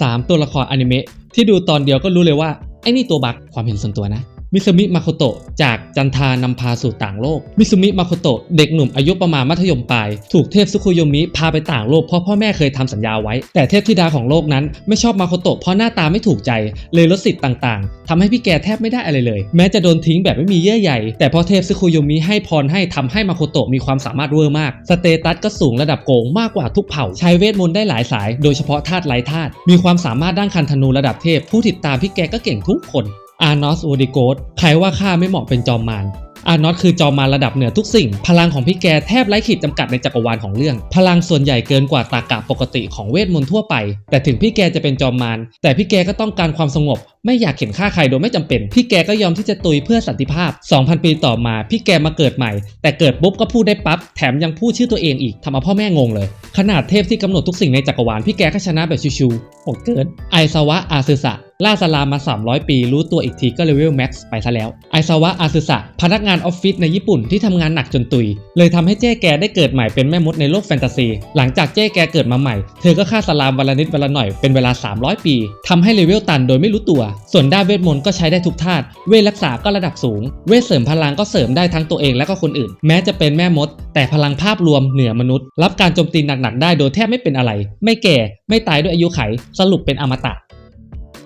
3 ตัวละครอนิเมะที่ดูตอนเดียวก็รู้เลยว่าไอ้นี่ตัวบักความเห็นส่วนตัวนะ มิซุมิมาโคโตะจากจันทานำพาสู่ต่างโลก มิซุมิมาโคโตะเด็กหนุ่มอายุประมาณมัธยมปลาย ถูกเทพซุคุโยมิพาไปต่างโลกเพราะพ่อแม่เคยทำสัญญาไว้ แต่เทพธิดาของโลกนั้นไม่ชอบมาโคโตะเพราะหน้าตาไม่ถูกใจ เลยลดสิทธิ์ต่างๆทำให้พี่แกแทบไม่ได้อะไรเลย แม้จะโดนทิ้งแบบไม่มีเยื่อใยแต่พอเทพซุคุโยมิให้พรให้ทำให้มาโคโตะมีความสามารถเวอร์มาก สเตตัสก็สูงระดับโกงมากกว่าทุกเผ่า ใช้เวทมนต์ได้หลายสาย โดยเฉพาะธาตุไร้ธาตุ มีความสามารถด้านคันธนูระดับเทพ ผู้ติดตามพี่แกก็เก่งทุกคน อาร์นอสโอดิโกสใครว่าข้าไม่เหมาะเป็นจอมมารอาร์นอสคือจอมมารระดับเหนือทุกสิ่ง พลังของพี่แกแทบไร้ขีดจำกัดในจักรวาลของเรื่อง พลังส่วนใหญ่เกินกว่าตากะปกติของเวทมนต์ทั่วไป แต่ถึงพี่แกจะเป็นจอมมารแต่พี่แกก็ต้องการความสงบ ไม่อยากเข็นฆ่าใครโดยไม่จำเป็น พี่แกก็ยอมที่จะตุยเพื่อสันติภาพ 2,000 ปีต่อมา พี่แกมาเกิดใหม่ แต่เกิดปุ๊บก็พูดได้ปั๊บ แถมยังพูดชื่อตัวเองอีกทำเอาพ่อแม่งงเลย ขนาดเทพที่กำหนดทุกสิ่งในจักรวาล พี่แกก็ชนะแบบชิวๆโหดเกิน ไอซาวะอาซึสะล่าสลามมา 300 ปี รู้ตัวอีกทีก็เลเวลแม็กซ์ไปซะแล้ว ไอซาวะอาซึสะพนักงานออฟฟิศในญี่ปุ่นที่ทำงานหนักจนตุย เลยทำให้เจ้แกได้เกิดใหม่เป็นแม่มดในโลกแฟนตาซี หลังจากเจ้แกเกิดมาใหม่ เธอก็ฆ่าสลามวันละนิดวันละหน่อยเป็นเวลา 300 ปีทำให้เลเวลตันโดยไม่รู้ตัวส่วนด้านเวทมนต์ก็ใช้ได้ทุกธาตุ เวทรักษาก็ระดับสูง เวทเสริมพลังก็เสริมได้ทั้งตัวเองและก็คนอื่น แม้จะเป็นแม่มด แต่พลังภาพรวมเหนือมนุษย์ รับการโจมตีหนักๆได้โดยแทบไม่เป็นอะไร ไม่แก่ ไม่ตายด้วยอายุไข สรุปเป็นอมตะ